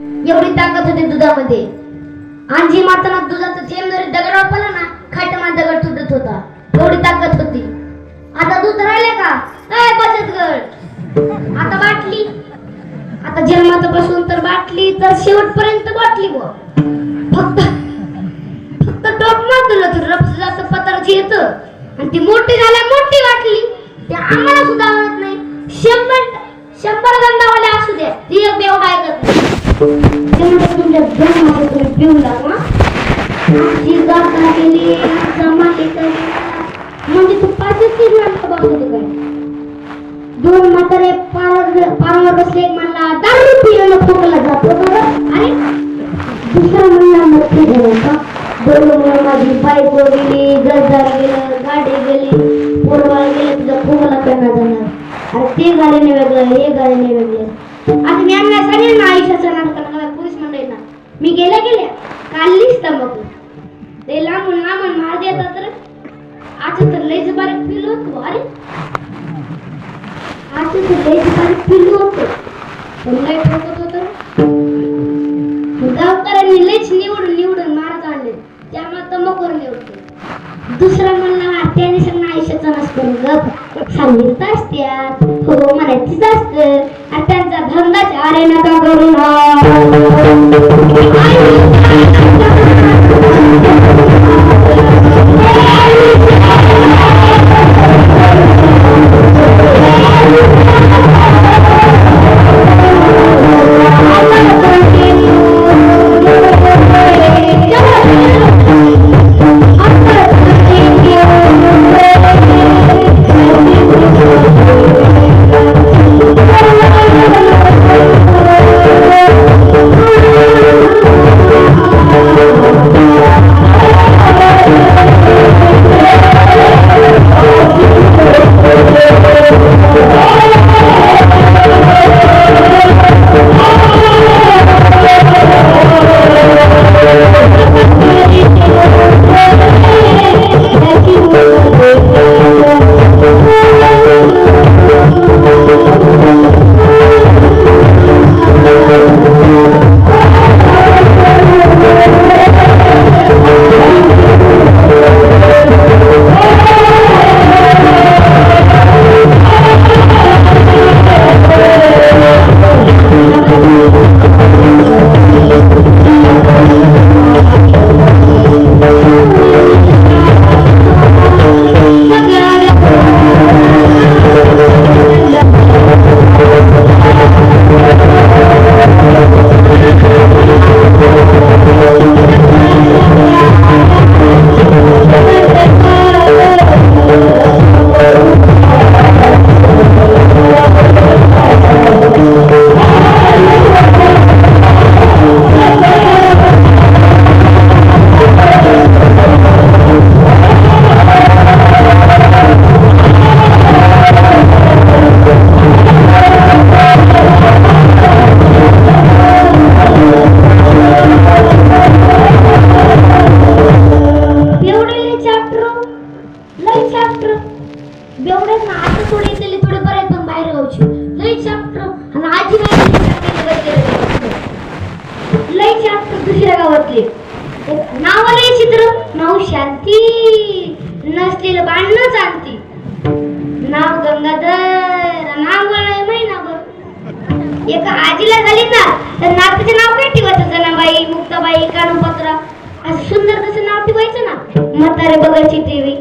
एवढी ताकद होती दुधामध्ये. आणजी माताना दुधाचं थेंब जरी दगडावर पडला ना खाटमा दगड तुटत होता. एवढी ताकद होती. आता दूध राहिले का? काय बचत गट आता बाटली. आता जन्मापासून तर बाटली तर शेवटपर्यंत बाटली बुवा. फक्त फक्त टोप मारलं तर रक्त जास्त पत्राची येत. आणि ती मोठी झाल्या मोठी वाटली ते आम्हाला सुद्धा आवडत नाही. शंभर शंभर गंधावाले असू द्या. ती एक बेवडा ऐकत नाही. त्यामुळे तुमच्या जन्माचे पिऊ लागला आमची गाथा केली. जमाती म्हणजे तू पाचच तीन माणसं बघत काय? दोन म्हातारे पारावर पारावर बसले एक म्हणला दारू पिल्यानं खोकला जातो बरं आणि दुसरा म्हणला मोठे घेऊन का दोन मुलं माझी बायको गेली गजदार गेलं गाडी गेली पोरवाळ गेलं तुझा खोकला करणार जाणार? अरे ते गाडीने वेगळं हे गाडीने वेगळं. आता नाटक नका पोलीस मंडळींना मी गेल्या गेल्या काढलीच तंबाखू. ते लांबून लांबून मार देतात तर आज तर लयच बारीक फील होतो अरे आज तर लयच बारीक फील होतो. पण लय ठोकत होतं गावकऱ्यांनी लयच निवडून निवडून मारत आणले. त्यामुळे तंबाखूवर निवडतो दुसरा म्हणला त्याने सांगणं आयुष्याचा नसतो गप सांगितलं असत्यात. हो म्हणायचीच असत. आणि त्यांचा धंदाच अरे नका करून एवढे एका झाली ना? तर नातीचे नाव काय ठेवायचं जनाबाई मुक्ताबाई कानुपत्रा? असं सुंदर तसं नाव ठेवायचं ना? म्हातारे बघायची देवी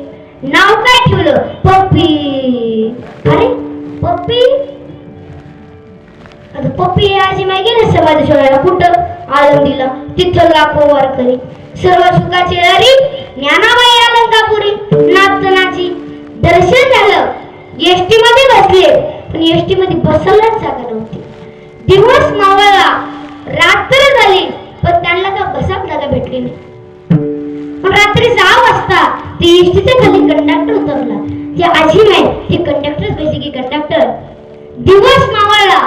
नाव काय ठेवलं? पप्पी. अरे पप्पी? आता पप्पी आजी माय गेले समाधी सोडायला. कुठं? आळंदीला. तिथं लाखो वारकरी. सर्व सुखाचे हरी ज्ञानाबाई अलंकापुरी नाचनाची दर्शन झालं. एसटी मध्ये बसले. पण एसटी मध्ये बसायलाच जागा नव्हती. दिवस मावळला. रात्र झाली पण त्यांना का बसाक जागा भेटली नाही. पण रात्री सहा वाजता ते एसटीच्या खाली कंडक्टर उतरला. ते आजी नाही ते कंडक्टर पाहिजे की कंडक्टर दिवस मावळला.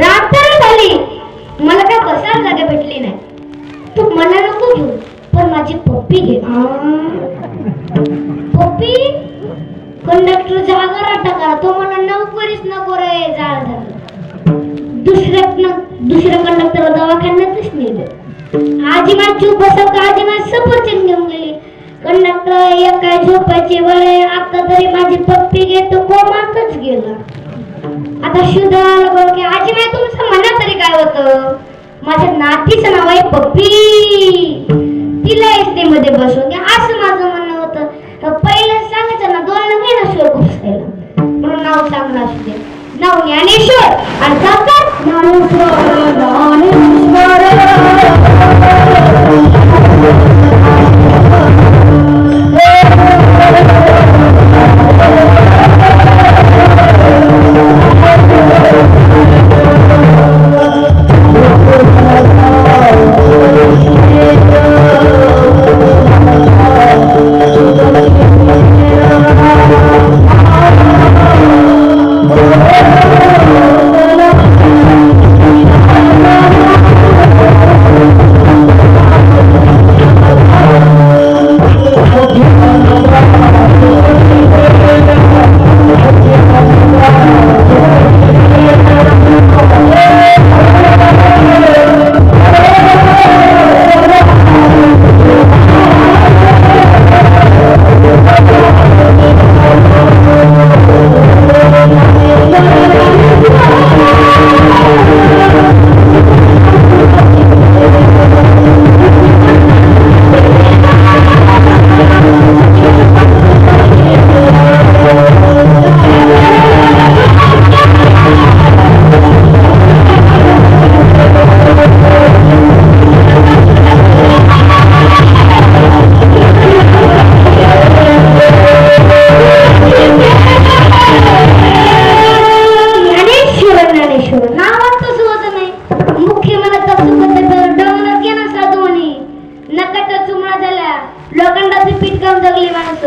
रात्र झाली मला काय बसायला जागा भेटली नाही. तू मला नको घेऊ पण माझी पप्पी घे. पप्पी कंडक्टर जागा टाका तो म्हणा नोकरीच नको रे जाळ झालं दुसऱ्या दुसऱ्या कंडक्टर दवाखान्यातच नेलं. आजी माझी चूप बसव का? आजी माझी सफरचंद घेऊन गेली. कंडक्टर एक काय झोपायचे वय आता तरी माझी पप्पी घेतो कोमातच गेला. आता शुद्ध आलं बघ की आजी माय तुमचं म्हणा तरी काय होतं? माझ्या नातीचं नाव आहे पप्पी. तिला एसटी मध्ये बसवून घ्या. असं माझं म्हणणं होतं. पहिलं सांगायचं ना दोन नव्हे ना खूप खुपसायला म्हणून नाव चांगलं असू दे. नाव ज्ञानेश्वर आणि जातात ज्ञानेश्वर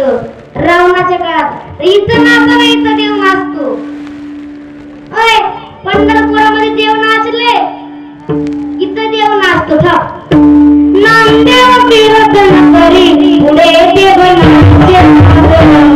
जगली रावणाच्या काळात. इथं नाचतो इथं देव नाचतो. अय पंढरपुरामध्ये देव नाचले. इथं देव नाचतो थांब. नामदेव कीर्तन करी पुढे देव नाचे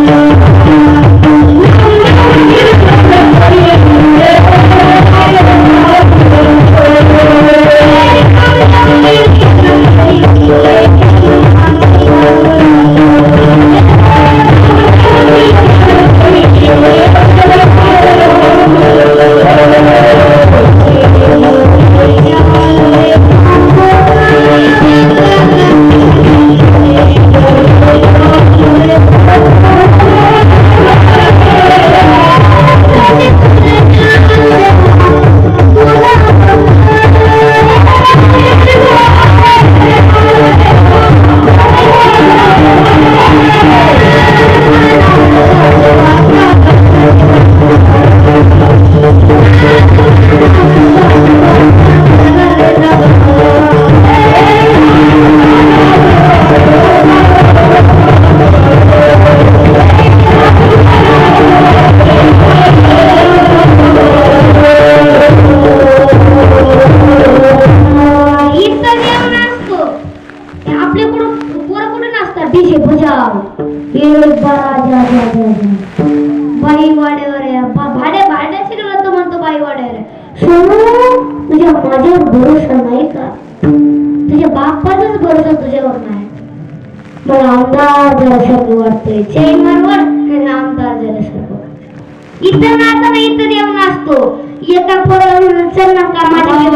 तुझ्या माझ्यावर भरोसा नाही का? तुझ्या बापाचाच भरोसा तुझ्यावर नाही. मला आमदार झाल्यासारखं वाटतंय. चेअरमॅनवर आणि आमदार झाल्यासारखं इथं नाही इथं देव नाचतो येता पोराला चल ना का माझ्या